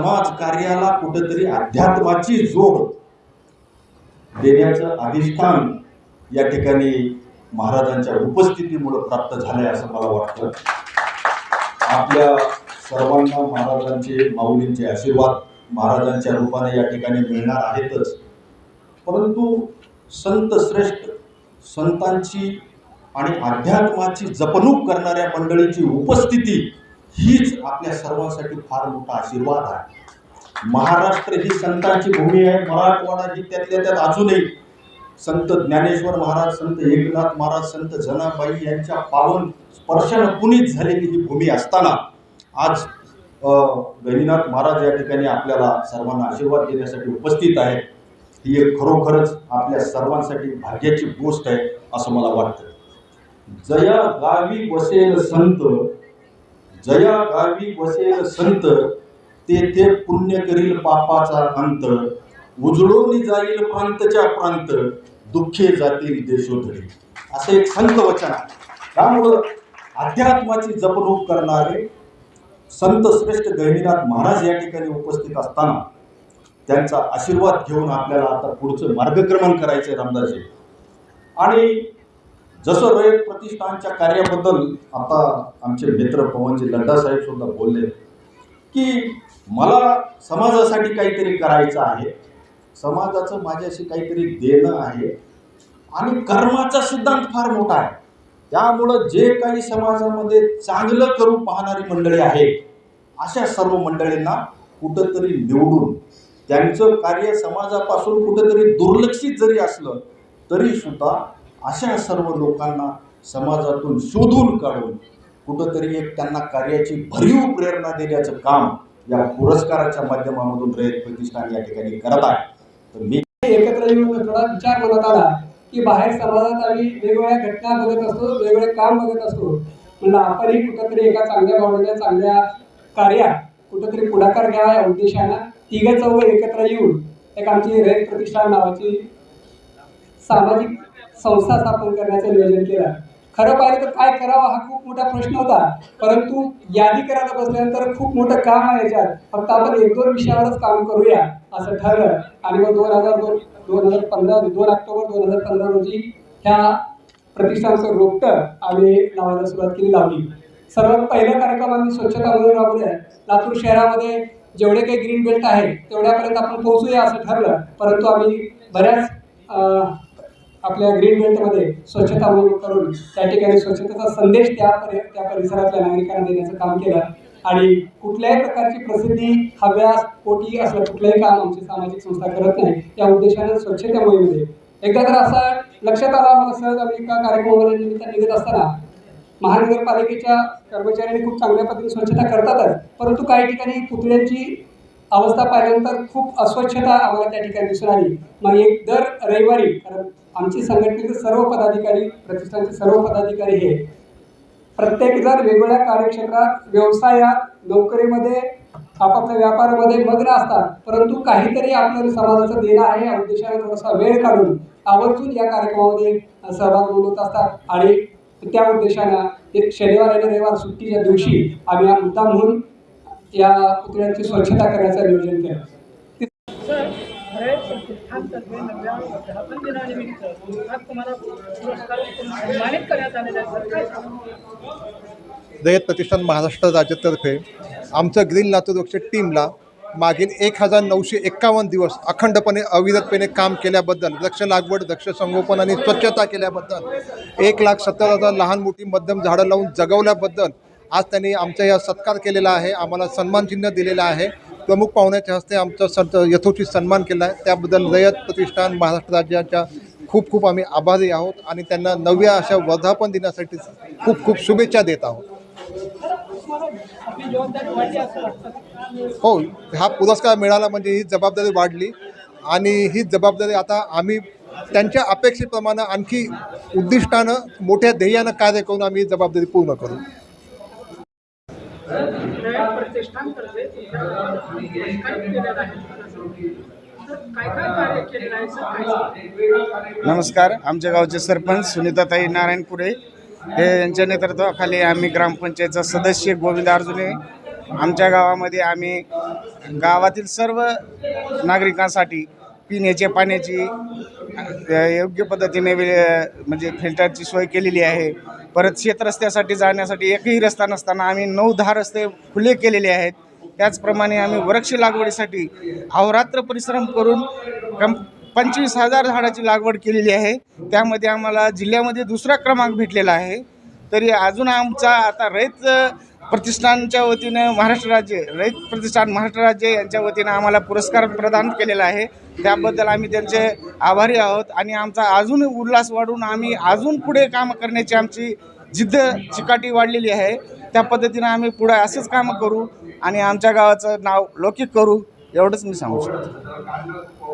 समाज कार्याला कुठेतरी अध्यात्माची जोड देण्याचं अधिष्ठान या ठिकाणी महाराजांच्या उपस्थितीमुळे प्राप्त झालंय असं मला वाटतं. आपल्या सर्वांना महाराजांचे माऊलींचे आशीर्वाद महाराजांच्या रूपाने या ठिकाणी मिळणार आहेतच. परंतु संत श्रेष्ठ संतांची आणि अध्यात्माची जपणूक करणाऱ्या मंडळीची उपस्थिती हीच आपल्या सर्वांसाठी फार मोठा आशीर्वाद आहे. महाराष्ट्र ही संतांची भूमी आहे. मराठवाडा जिल्ह्यातल्या त्यातल्या त्यात अजूनही संत ज्ञानेश्वर महाराज संत एकनाथ महाराज संत जनाबाई यांच्या पावन स्पर्शानं पुनीत झालेली ही भूमी असताना आज गणिनाथ महाराज या ठिकाणी आपल्याला सर्वांना आशीर्वाद देण्यासाठी उपस्थित आहेत. ही एक खरोखरच आपल्या सर्वांसाठी भाग्याची गोष्ट आहे असं मला वाटतं. जया गावी बसेल संत जया गावी बसेल संत तेथे पुण्य करील पापाचा अंत. उजळून जाईल प्रांतच्या प्रांत दुःखे जातील देशोधरी. असं एक संत वचन आहे. त्यामुळं अध्यात्माची जपणूक करणारे संत श्रेष्ठ गहिनीनाथ महाराज या ठिकाणी उपस्थित असताना त्यांचा आशीर्वाद घेऊन आपल्याला आता पुढचं मार्गक्रमण करायचं आहे रामदासजी. आणि जसं रयत प्रतिष्ठानच्या कार्याबद्दल आता आमचे मित्र पवनजी लड्डा साहेब सुद्धा बोलले की मला समाजासाठी काहीतरी करायचं आहे. समाजाचं माझ्याशी काहीतरी देणं आहे. आणि कर्माचा सिद्धांत फार मोठा आहे. त्यामुळं जे काही समाजामध्ये चांगलं करू पाहणारी मंडळी आहेत अशा सर्व मंडळींना कुठंतरी निवडून त्यांचं कार्य समाजापासून कुठंतरी दुर्लक्षित जरी असलं तरी सुद्धा अशा सर्व लोकांना समाजातून शोधून काढून कुठंतरी एक त्यांना कार्याची भरीव प्रेरणा देण्याचं काम या पुरस्काराच्या माध्यमामधून रयत प्रतिष्ठान या ठिकाणी करत आहे. तर मी एकत्र येऊन थोडा विचार मनात आला की बाहेर समाजात आम्ही वेगवेगळ्या घटना बघत असतो वेगवेगळे काम बघत असतो. म्हणलं आपणही कुठंतरी एका चांगल्या भावनेच्या चांगल्या कार्यात कुठंतरी पुढाकार घ्यावा या उद्देशानं तिघं चौघ एकत्र येऊन एक आमची रयत प्रतिष्ठान नावाची सामाजिक संस्था स्थापन करण्याचं नियोजन केलं. खरं पाहिलं तर काय करावं हा खूप मोठा प्रश्न होता. परंतु यादी करायला बसल्यानंतर खूप मोठं काम आहे याच्यात. फक्त आपण एक दोन विषयावरच काम करूया असं ठरलं. आणि मग दोन हजार दोन दोन हजार पंधरा दोन ऑक्टोबर दोन हजार पंधरा रोजी ह्या प्रतिष्ठानचं रोपटं आम्ही लावायला सुरुवात केली लावली. सर्वात पहिला कार्यक्रम आम्ही स्वच्छता म्हणून राबवली आहे. लातूर शहरामध्ये जेवढे काही ग्रीन बेल्ट आहे तेवढ्यापर्यंत आपण पोहोचूया असं ठरलं. परंतु आम्ही बऱ्याच अं, आपल्या ग्रीन बेल्टमध्ये स्वच्छता मोहीम करून त्या ठिकाणी स्वच्छतेचा संदेश त्या परि त्या परिसरातल्या नागरिकांना देण्याचं काम केलं. आणि कुठल्याही प्रकारची प्रसिद्धी हव्यास पोटी असलं कुठलंही काम आमची सामाजिक संस्था करत नाही. या उद्देशानं स्वच्छता मोहिमेमध्ये एकदा तर असं लक्षात आलं आम्हाला सहज आम्ही एका कार्यक्रमाला निमित्त निघत असताना महानगरपालिकेच्या कर्मचाऱ्यांनी खूप चांगल्या पद्धतीने स्वच्छता करतातच परंतु काही ठिकाणी पुतळ्यांची अवस्था पाहिल्यानंतर खूप अस्वच्छता आम्हाला त्या ठिकाणी दिसून आली. मग एक दर रविवारी कारण आमची संघटनेचे सर्व पदाधिकारी प्रतिष्ठानचे सर्व पदाधिकारी हे प्रत्येकजण वेगवेगळ्या कार्यक्षेत्रात व्यवसायात नोकरीमध्ये आपापल्या व्यापारामध्ये मग्न असतात. परंतु काहीतरी आपल्याला समाजाचं देणं आहे या उद्देशाने थोडासा वेळ काढून आवर्जून या कार्यक्रमामध्ये सहभाग नोंदवत असतात. आणि त्या उद्देशानं एक शनिवार आणि रविवार सुट्टीच्या दिवशी आम्ही मुद्दा म्हणून या पुतळ्यांची स्वच्छता करण्याचं नियोजन केलं. सर रयत प्रतिष्ठानतर्फे नव्या वर्धापन दिनानिमित्त आज तुम्हाला पुरस्कार देऊन सन्मानित करण्यात आलेलं आहे. सर काय सांगा रयत प्रतिष्ठान महाराष्ट्र राज्यातर्फे आमचं ग्रीन लातूर वृक्ष टीमला मागील एक हजार नऊशे एक्कावन्न दिवस अविरतपणे काम केल्याबद्दल वृक्ष लागवड वृक्ष संगोपन आणि स्वच्छता केल्याबद्दल एक लाख सत्तर हजार लहान मोठी मध्यम झाडं लावून जगवल्याबद्दल आज त्यांनी आमचा या सत्कार केलेला आहे आम्हाला सन्मानचिन्ह दिलेलं आहे. प्रमुख पाहुण्याच्या हस्ते आमचा सत यथोचित सन्मान केला आहे. त्याबद्दल रयत प्रतिष्ठान महाराष्ट्र राज्याच्या खूप खूप आम्ही आभारी आहोत आणि त्यांना नव्या अशा वर्धापन दिनासाठी खूप खूप शुभेच्छा देत आहोत. हो हा पुरस्कार मिळाला म्हणजे ही जबाबदारी वाढली आणि ही जबाबदारी आता आम्ही त्यांच्या अपेक्षेप्रमाणे आणखी उद्दिष्टानं मोठ्या ध्येयानं कार्य करून आम्ही ही जबाबदारी पूर्ण करू. प्रतिष्ठानतर्फे काय काय कार्य केलेलं आहे नमस्कार आमच्या गावचे सरपंच सुनीताताई नारायणपुरे हे यांच्या नेतृत्वाखाली आम्ही ग्रामपंचायतचा सदस्य गोविंद अर्जुने आमच्या गावामध्ये आम्ही गावातील सर्व नागरिकांसाठी पिण्याच्या पाण्याची योग्य पद्धतीने म्हणजे फिल्टरची सोय केलेली आहे. परत शेतरस्त्यासाठी जाण्यासाठी एकही रस्ता नसताना आम्ही नऊ दहा रस्ते खुले केलेले आहेत. त्याचप्रमाणे आम्ही वृक्ष लागवडीसाठी अहोरात्र परिश्रम करून कम पंचवीस हजार झाडाची लागवड केलेली आहे. त्यामध्ये आम्हाला जिल्ह्यामध्ये दुसरा क्रमांक भेटलेला आहे. तरी अजून आमचा आता रयत प्रतिष्ठानच्या वतीनं महाराष्ट्र राज्य रयत प्रतिष्ठान महाराष्ट्र राज्य यांच्या वतीनं आम्हाला पुरस्कार प्रदान केलेला आहे. त्याबद्दल आम्ही त्यांचे आभारी आहोत आणि आमचा अजून उल्हास वाढून आम्ही अजून पुढे काम करण्याची आमची जिद्द चिकाटी वाढलेली आहे. त्या पद्धतीनं आम्ही पुढे असंच कामं करू आणि आमच्या गावाचं नाव लौकिक करू एवढंच मी सांगू शकतो.